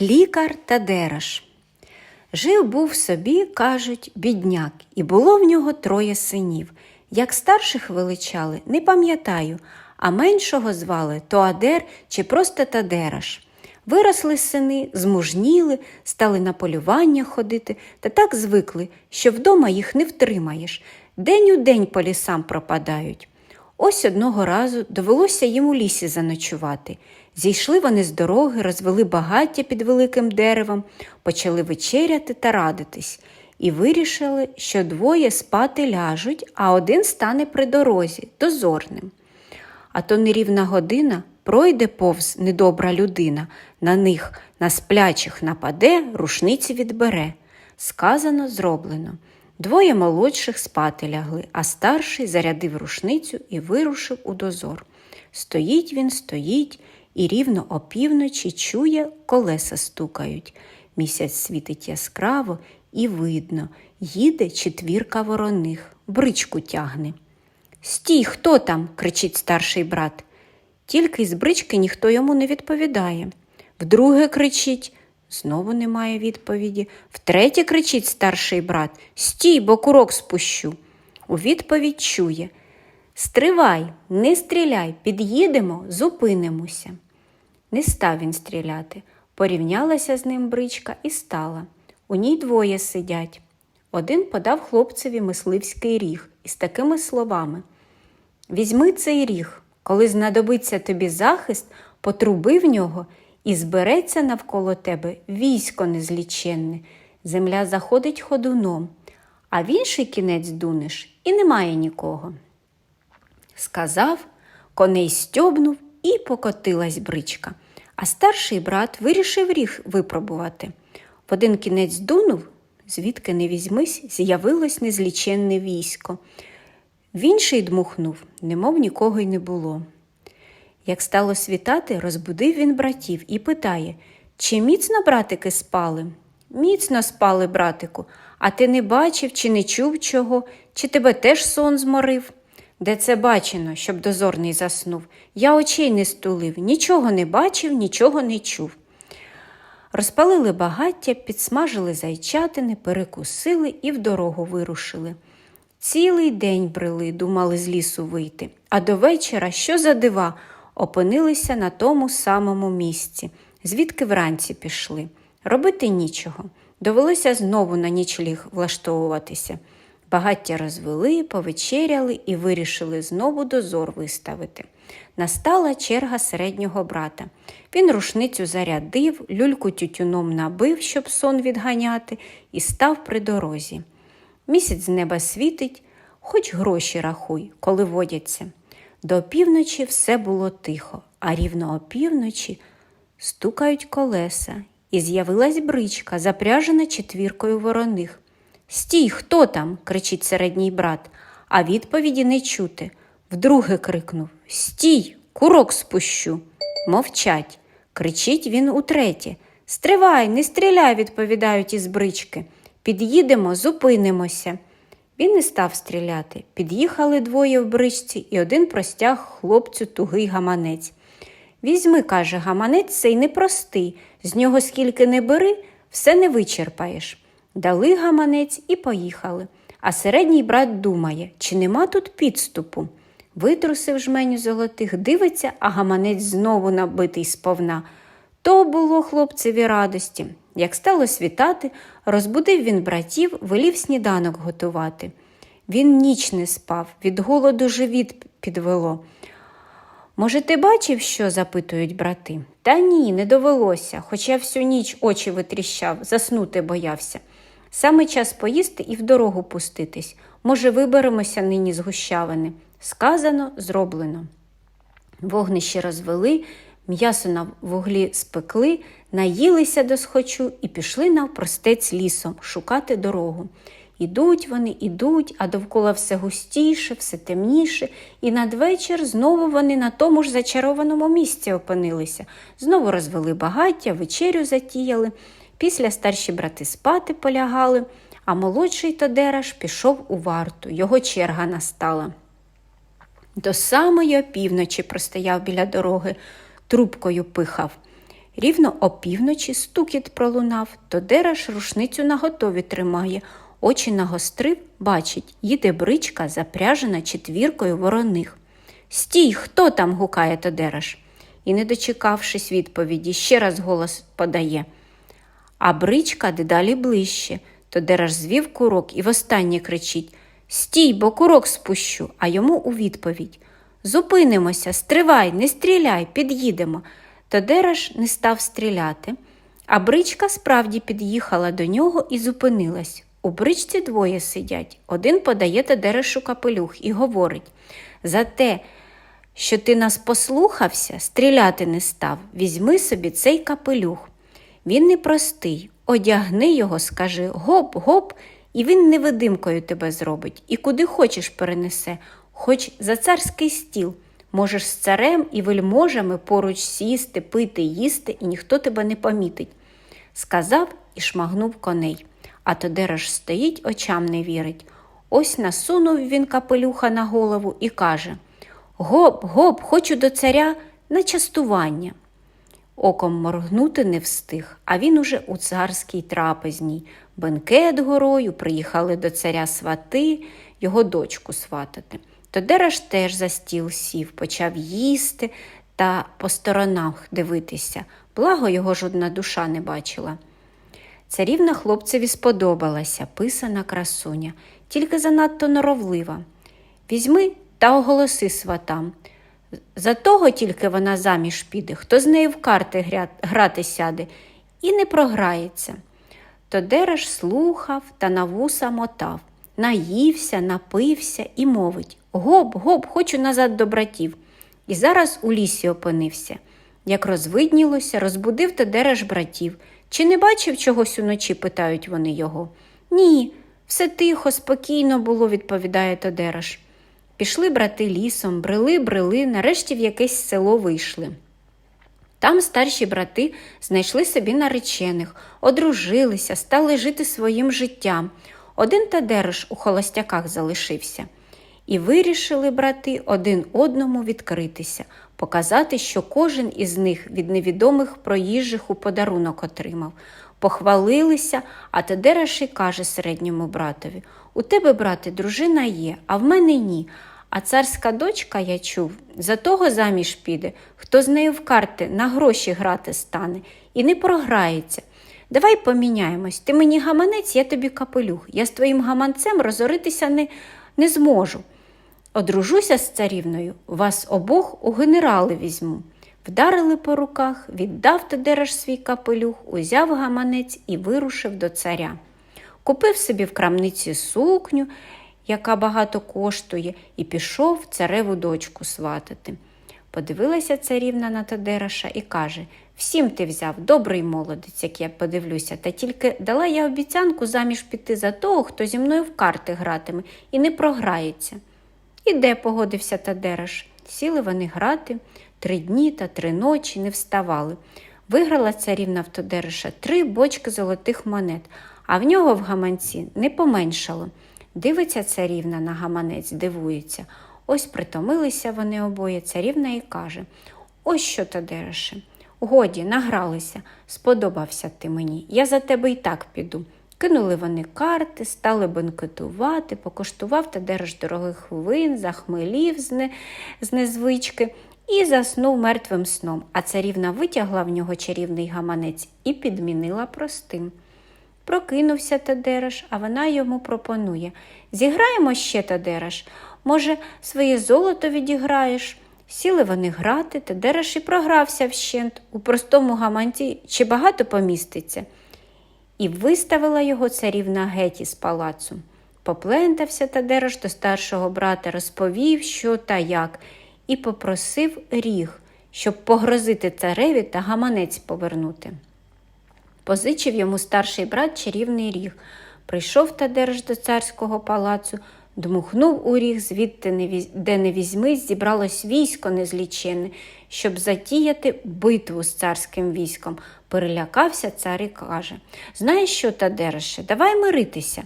Лікар та Дереш. Жив був собі, кажуть, бідняк, і було в нього троє синів. Як старших величали, не пам'ятаю, а меншого звали Тоадер чи просто Тадераш. Виросли сини, змужніли, стали на полювання ходити та так звикли, що вдома їх не втримаєш. День у день по лісам пропадають. Ось одного разу довелося їм у лісі заночувати. Зійшли вони з дороги, розвели багаття під великим деревом, почали вечеряти та радитись, і вирішили, що двоє спати ляжуть, а один стане при дорозі, дозорним. А то нерівна година пройде повз недобра людина, на них, на сплячих нападе, рушниці відбере. Сказано, зроблено. Двоє молодших спати лягли, а старший зарядив рушницю і вирушив у дозор. Стоїть він, стоїть, і рівно опівночі чує, колеса стукають. Місяць світить яскраво і видно, їде четвірка вороних, бричку тягне. Стій, хто там? кричить старший брат. Тільки з брички ніхто йому не відповідає. Вдруге кричить, знову немає відповіді. Втретє кричить старший брат Стій, бо курок спущу. У відповідь чує Стривай, не стріляй, під'їдемо, зупинимося. Не став він стріляти. Порівнялася з ним бричка і стала. У ній двоє сидять. Один подав хлопцеві мисливський ріг із такими словами Візьми цей ріг, коли знадобиться тобі захист, потруби в нього і збереться навколо тебе військо незліченне. Земля заходить ходуном, а в інший кінець дунеш і немає нікого. Сказав, коней стьобнув і покотилась бричка. А старший брат вирішив ріг випробувати. В один кінець дунув, звідки не візьмись, з'явилось незліченне військо. В інший дмухнув, немов нікого й не було. Як стало світати, розбудив він братів і питає чи міцно братики спали? Міцно спали, братику, а ти не бачив чи не чув чого, чи тебе теж сон зморив? Де це бачено, щоб дозорний заснув? Я очей не стулив, нічого не бачив, нічого не чув. Розпалили багаття, підсмажили зайчатини, перекусили і в дорогу вирушили. Цілий день брели, думали з лісу вийти, а до вечора, що за дива, опинилися на тому самому місці, звідки вранці пішли. Робити нічого. Довелося знову на нічліг влаштовуватися. Багаття розвели, повечеряли і вирішили знову дозор виставити. Настала черга середнього брата. Він рушницю зарядив, люльку тютюном набив, щоб сон відганяти, і став при дорозі. Місяць з неба світить, хоч гроші рахуй, коли водяться. До опівночі все було тихо, а рівно опівночі стукають колеса, і з'явилась бричка, запряжена четвіркою вороних. Стій, хто там? кричить середній брат, а відповіді не чути. Вдруге крикнув Стій, курок спущу. Мовчать. Кричить він утретє. Стривай, не стріляй, відповідають із брички. Під'їдемо, зупинимося. Він не став стріляти. Під'їхали двоє в бричці, і один простяг хлопцю тугий гаманець. Візьми, каже, гаманець цей непростий, з нього скільки не бери, все не вичерпаєш. Дали гаманець і поїхали. А середній брат думає, чи нема тут підступу. Витрусив жменю золотих, дивиться, а гаманець знову набитий сповна. То було хлопцеві радості. Як стало світати, розбудив він братів, велів сніданок готувати. Він ніч не спав, від голоду живіт підвело. Може, ти бачив, що? запитують брати. Та ні, не довелося, хоча всю ніч очі витріщав, заснути боявся. Саме час поїсти і в дорогу пуститись. Може, виберемося нині з гущавини. Сказано, зроблено. Вогнище розвели, м'ясо на вуглі спекли, наїлися до схочу і пішли навпростець лісом шукати дорогу. Ідуть вони, ідуть, а довкола все густіше, все темніше, і надвечір знову вони на тому ж зачарованому місці опинилися, знову розвели багаття, вечерю затіяли. Після старші брати спати полягали, а молодший Тодераш пішов у варту, його черга настала. До самої опівночі простояв біля дороги, трубкою пихав. Рівно опівночі стукіт пролунав, то дереш рушницю наготові тримає. Очі нагострив, бачить, їде бричка, запряжена четвіркою вороних. Стій, хто там? гукає Тодераш. І, не дочекавшись відповіді, ще раз голос подає. А бричка дедалі ближче. Тодераш звів курок і востаннє кричить Стій, бо курок спущу, а йому у відповідь Зупинимося, стривай, не стріляй, під'їдемо. Тодераш не став стріляти, а бричка справді під'їхала до нього і зупинилась. У бричці двоє сидять. Один подає Тодерешу капелюх і говорить За те, що ти нас послухався, стріляти не став, візьми собі цей капелюх. Він непростий, одягни його, скажи гоп, гоп, і він невидимкою тебе зробить, і куди хочеш перенесе, хоч за царський стіл. Можеш з царем і вельможами поруч сісти, пити, їсти, і ніхто тебе не помітить. Сказав і шмагнув коней. А Тодераш стоїть, очам не вірить. Ось насунув він капелюха на голову і каже Гоп, гоп, хочу до царя на частування. Оком моргнути не встиг, а він уже у царській трапезній. Бенкет горою приїхали до царя свати, його дочку сватати. Тодераш теж за стіл сів, почав їсти та по сторонах дивитися, благо його жодна душа не бачила. Царівна хлопцеві сподобалася, писана красуня, тільки занадто норовлива. Візьми та оголоси сватам. За того тільки вона заміж піде, хто з нею в карти грати сяде і не програється. То Дереш слухав та на вуса мотав, наївся, напився і мовить Гоп, гоп, хочу назад до братів. І зараз у лісі опинився. Як розвиднілося, розбудив Тедереш братів. Чи не бачив чогось уночі? питають вони його. Ні, все тихо, спокійно було, відповідає Тодереш. Пішли брати лісом, брели, брели, нарешті в якесь село вийшли. Там старші брати знайшли собі наречених, одружилися, стали жити своїм життям. Один Тадереш у холостяках залишився. І вирішили брати один одному відкритися, показати, що кожен із них від невідомих проїжджих у подарунок отримав. Похвалилися, а Тадереш каже середньому братові У тебе, брате, дружина є, а в мене ні. А царська дочка, я чув, за того заміж піде, хто з нею в карти на гроші грати стане і не програється. Давай поміняємось. Ти мені гаманець, я тобі капелюх. Я з твоїм гаманцем розоритися не, не зможу. Одружуся з царівною, вас обох у генерали візьму. Вдарили по руках, віддав Тедереш свій капелюх, узяв гаманець і вирушив до царя. Купив собі в крамниці сукню, яка багато коштує, і пішов цареву дочку сватати. Подивилася царівна на Тадераша і каже Всім ти взяв, добрий молодець, як я подивлюся, та тільки дала я обіцянку заміж піти за того, хто зі мною в карти гратиме і не програється. Іде, погодився Тадераш. Сіли вони грати три дні та три ночі не вставали. Виграла царівна в Тодереша три бочки золотих монет, а в нього в гаманці не поменшало. Дивиться царівна на гаманець, дивується. Ось притомилися вони обоє, царівна і каже Ось що, Тодереше, годі, награлися, сподобався ти мені, я за тебе і так піду. Кинули вони карти, стали бенкетувати, покуштував Тадереш дорогих вин, захмелів з, не, з незвички і заснув мертвим сном, а царівна витягла в нього чарівний гаманець і підмінила простим. Прокинувся Тадераш, а вона йому пропонує Зіграємо ще, Тадераш, може, своє золото відіграєш? Сіли вони грати, Тадераш і програвся вщент. У простому гаманці чи багато поміститься. І виставила його царівна геть із палацу. Поплентався Тадераш до старшого брата, розповів, що та як, і попросив ріг, щоб погрозити цареві та гаманець повернути. Позичив йому старший брат чарівний ріг. Прийшов тадереш до царського палацу, дмухнув у ріг, звідти, де не візьмись, зібралось військо незлічене, щоб затіяти битву з царським військом. Перелякався цар і каже Знаєш що, Тадереше, давай миритися.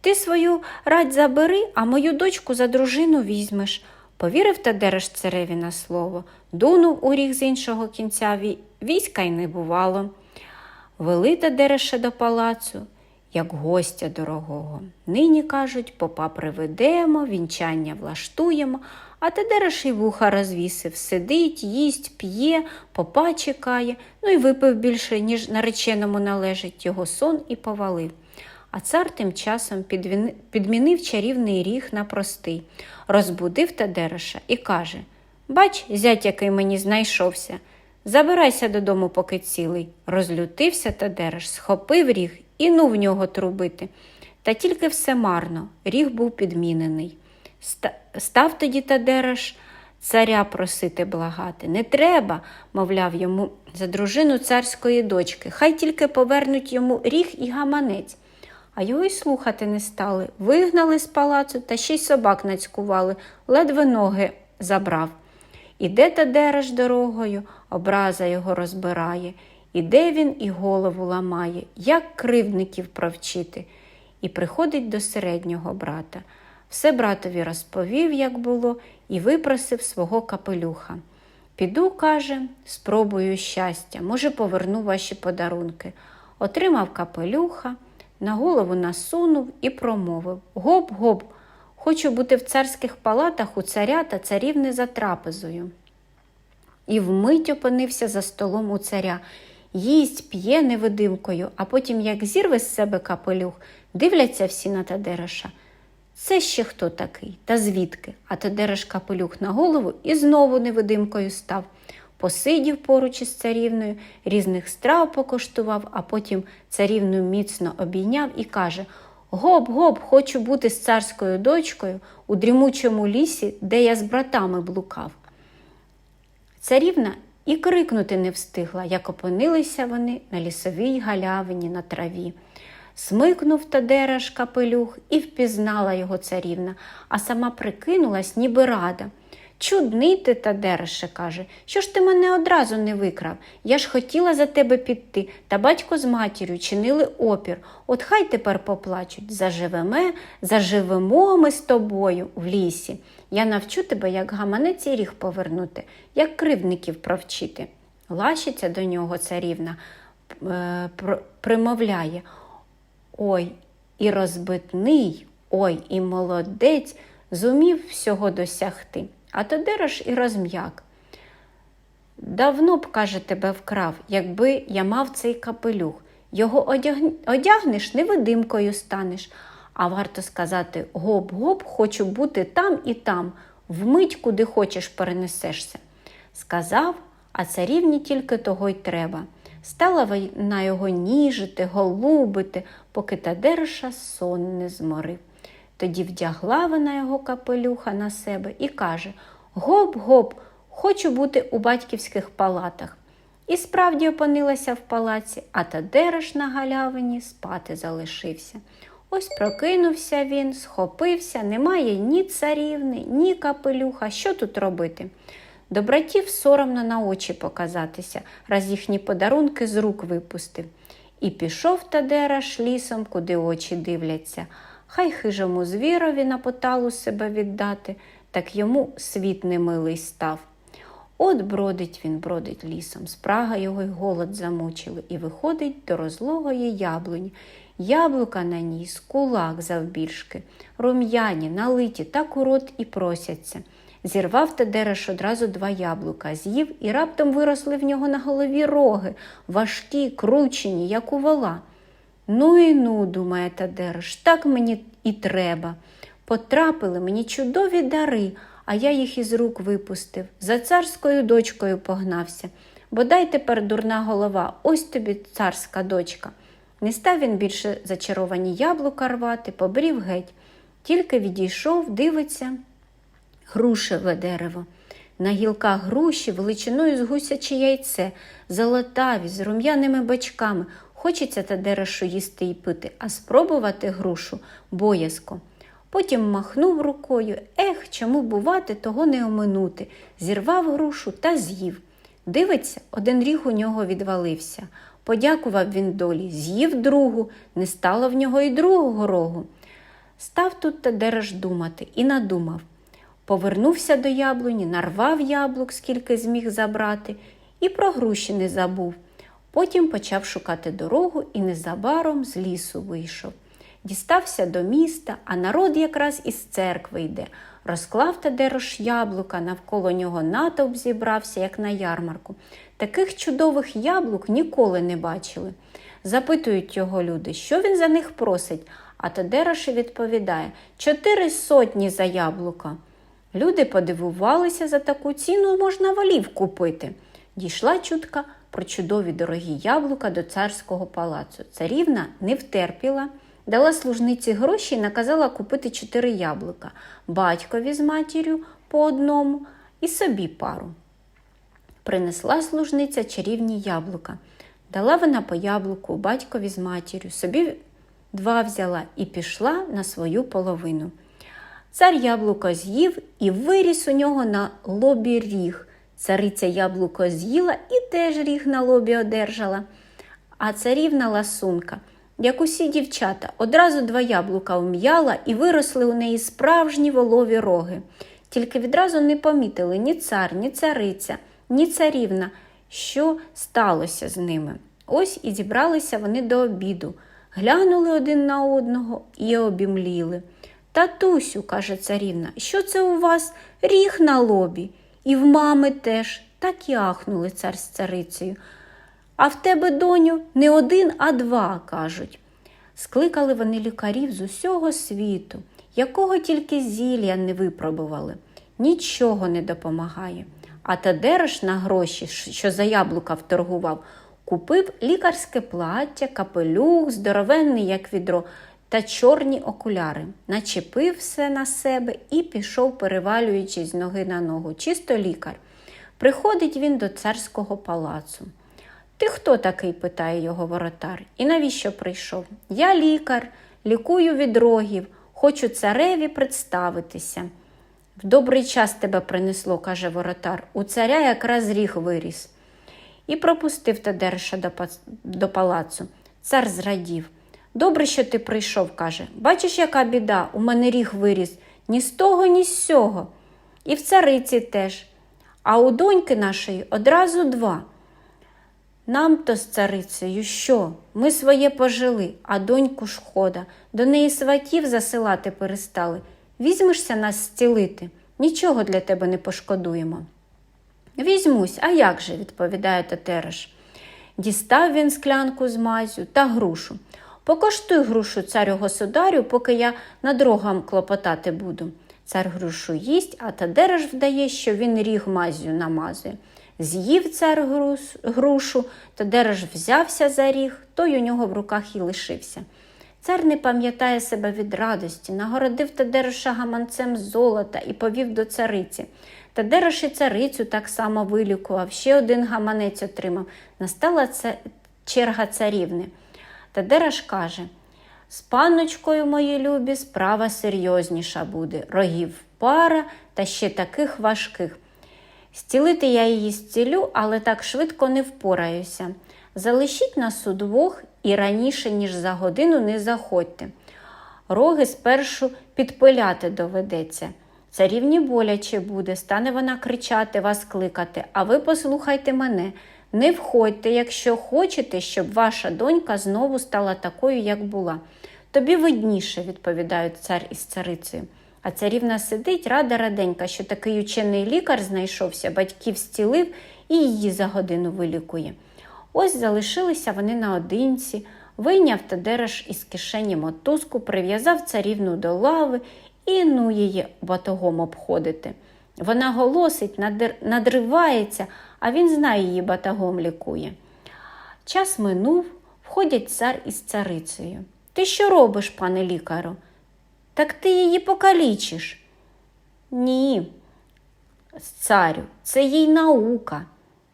Ти свою радь забери, а мою дочку за дружину візьмеш. Повірив Тадереш цареві на слово, дунув у ріг з іншого кінця війська й не бувало. Вели Тадереша до палацу, як гостя дорогого. Нині, кажуть, попа приведемо, вінчання влаштуємо, а Тадереш і вуха розвісив, сидить, їсть, п'є, попа чекає, ну і випив більше, ніж нареченому належить, його сон і повалив. А цар тим часом підмінив чарівний ріг на простий, розбудив Тадереша і каже Бач, зять, який мені знайшовся. Забирайся додому, поки цілий. Розлютився Тадереш, схопив ріг і ну в нього трубити. Та тільки все марно, ріг був підмінений. Став тоді Тадереш царя просити благати. Не треба, мовляв йому за дружину царської дочки. Хай тільки повернуть йому ріг і гаманець. А його й слухати не стали. Вигнали з палацу та ще й собак нацькували, ледве ноги забрав. Іде Тадереш дорогою, образа його розбирає. Іде він і голову ламає, як кривдників провчити. І приходить до середнього брата. Все братові розповів, як було, і випросив свого капелюха. Піду, каже, спробую щастя, може, поверну ваші подарунки. Отримав капелюха, на голову насунув і промовив Гоп-гоп, хочу бути в царських палатах у царя та царівни за трапезою. І вмить опинився за столом у царя. Їсть, п'є невидимкою, а потім, як зірве з себе капелюх, дивляться всі на Тадереша. Це ще хто такий? Та звідки? А Тадереш капелюх на голову і знову невидимкою став. Посидів поруч із царівною, різних страв покоштував, а потім царівну міцно обійняв і каже Гоп-гоп, хочу бути з царською дочкою у дрімучому лісі, де я з братами блукав. Царівна і крикнути не встигла, як опинилися вони на лісовій галявині на траві. Смикнув Тадераш капелюх і впізнала його царівна, а сама прикинулась, ніби рада. Чудний ти, Тадереше, каже, що ж ти мене одразу не викрав? Я ж хотіла за тебе піти, та батько з матір'ю чинили опір. От хай тепер поплачуть. Заживеме, заживемо ми з тобою в лісі. Я навчу тебе, як гаманець і ріг повернути, як кривдників провчити. Лащиться до нього царівна, е, пр- примовляє. Ой, і розбитний, ой, і молодець зумів всього досягти. А Тодерож і розм'як. Давно б, каже, тебе вкрав, якби я мав цей капелюх. Його одяг- одягнеш, невидимкою станеш. А варто сказати гоп-гоп, хочу бути там і там, вмить, куди хочеш, перенесешся. Сказав, а царівні тільки того й треба. Стала вона його ніжити, голубити, поки Тадереша сон не зморив. Тоді вдягла вона його капелюха на себе і каже Гоп-гоп, хочу бути у батьківських палатах. І справді опинилася в палаці, а Тадереш на галявині спати залишився. Ось прокинувся він, схопився, немає ні царівни, ні капелюха. Що тут робити? До братів соромно на очі показатися, раз їхні подарунки з рук випустив. І пішов Тадераш лісом, куди очі дивляться. Хай хижому звірові на поталу себе віддати, так йому світ немилий став. От бродить він, бродить лісом, спрага його й голод замучили, і виходить до розлогої яблуні. Яблука на ній з кулак завбільшки, рум'яні, налиті, так у рот і просяться. Зірвав Тадереш одразу два яблука, з'їв і раптом виросли в нього на голові роги, важкі, кручені, як у вола. Ну і ну, думає Тадереш, так мені і треба. Потрапили мені чудові дари, а я їх із рук випустив, за царською дочкою погнався. Бодай тепер дурна голова, ось тобі царська дочка. Не став він більше зачаровані яблука рвати, побрів геть. Тільки відійшов, дивиться грушеве дерево. На гілках груші величиною з гусяче яйце, золотаві, з рум'яними бочками. Хочеться та дерешу їсти і пити, а спробувати грушу боязко. Потім махнув рукою, ех, чому бувати, того не оминути. Зірвав грушу та з'їв. Дивиться, один ріг у нього відвалився. Подякував він долі, з'їв другу, не стало в нього й другого рогу. Став тут Тадереш думати і надумав. Повернувся до яблуні, нарвав яблук, скільки зміг забрати, і про груші не забув. Потім почав шукати дорогу і незабаром з лісу вийшов. Дістався до міста, а народ якраз із церкви йде. Розклав Тадерош яблука, навколо нього натовп зібрався, як на ярмарку. Таких чудових яблук ніколи не бачили. Запитують його люди, що він за них просить, а Тадерош відповідає чотири сотні за яблука. Люди подивувалися за таку ціну, можна волів купити. Дійшла чутка про чудові дорогі яблука до царського палацу. Царівна не втерпіла, дала служниці гроші і наказала купити чотири яблука батькові з матір'ю по одному і собі пару. Принесла служниця чарівні яблука. Дала вона по яблуку батькові з матір'ю, собі два взяла і пішла на свою половину. Цар яблуко з'їв і виріс у нього на лобі ріг. Цариця яблуко з'їла і теж ріг на лобі одержала. А царівна ласунка, як усі дівчата, одразу два яблука вм'яла і виросли у неї справжні волові роги. Тільки відразу не помітили ні цар, ні цариця, ні царівна, що сталося з ними. Ось і зібралися вони до обіду, глянули один на одного і обімліли. Татусю, каже царівна, що це у вас ріг на лобі? І в мами теж так і ахнули цар з царицею. А в тебе, доню, не один, а два, кажуть. Скликали вони лікарів з усього світу, якого тільки зілля не випробували. Нічого не допомагає. А Тадерош на гроші, що за яблука вторгував, купив лікарське плаття, капелюх, здоровенний, як відро, та чорні окуляри, начепив все на себе і пішов, перевалюючись з ноги на ногу, чисто лікар. Приходить він до царського палацу. Ти хто такий? питає його воротар. І навіщо прийшов? Я лікар, лікую від рогів, хочу цареві представитися. В добрий час тебе принесло, каже воротар. У царя якраз ріг виріс. І пропустив Тадереша до, до палацу. Цар зрадів. Добре, що ти прийшов, каже. Бачиш, яка біда, у мене ріг виріс ні з того, ні з сього. І в цариці теж. А у доньки нашої одразу два. Нам то з царицею що? Ми своє пожили, а доньку шкода. До неї сватів засилати перестали. Візьмешся нас зцілити, нічого для тебе не пошкодуємо. Візьмусь, а як же, відповідає Тетереш. Дістав він склянку з мазю та грушу. Покоштуй грушу царю государю, поки я над рогом клопотати буду. Цар грушу їсть, а Тадереш вдає, що він ріг мазю намазує. З'їв цар грушу, Тадереш взявся за ріг, той у нього в руках і лишився. Цар не пам'ятає себе від радості, нагородив Тадереша гаманцем золота і повів до цариці. Тадереш і царицю так само вилікував, ще один гаманець отримав. Настала черга царівни. Тадераш каже з панночкою мої любі, справа серйозніша буде, рогів пара та ще таких важких. Стілити я її зцілю, але так швидко не впораюся. Залишіть нас удвох і раніше, ніж за годину, не заходьте. Роги спершу підпиляти доведеться. Царівні боляче буде, стане вона кричати, вас кликати, а ви послухайте мене. Не входьте, якщо хочете, щоб ваша донька знову стала такою, як була. Тобі видніше, відповідають цар із царицею. А царівна сидить, рада раденька, що такий учений лікар знайшовся, батьків зцілив і її за годину вилікує. Ось залишилися вони наодинці, вийняв Тадераш із кишені мотузку, прив'язав царівну до лави і ну її батогом обходити. Вона голосить, надривається, а він знає її батагом лікує. Час минув, входять цар із царицею. Ти що робиш, пане лікару? Так ти її покалічиш. Ні, царю, це їй наука.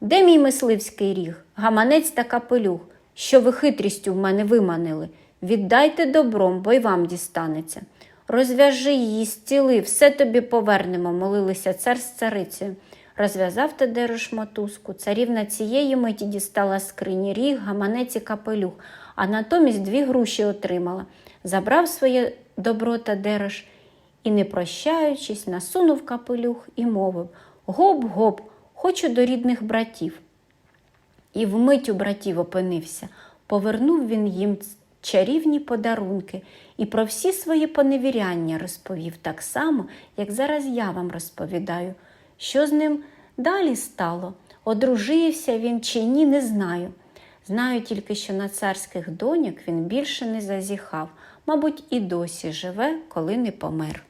Де мій мисливський ріг, гаманець та капелюх, що ви хитрістю в мене виманили? Віддайте добром, бо й вам дістанеться. Розв'яжи її, зціли, все тобі повернемо, молилися цар з царицею. Розв'язав Тадерош мотузку. Царівна цієї миті дістала скрині ріг, гаманець і капелюх, а натомість дві груші отримала. Забрав своє добро Тадерош і, не прощаючись, насунув капелюх і мовив Гоп-гоп, хочу до рідних братів. і вмить у братів опинився. Повернув він їм чарівні подарунки і про всі свої поневіряння розповів так само, як зараз я вам розповідаю. Що з ним далі стало? Одружився він чи ні, не знаю. Знаю тільки, що на царських доньок він більше не зазіхав, мабуть, і досі живе, коли не помер.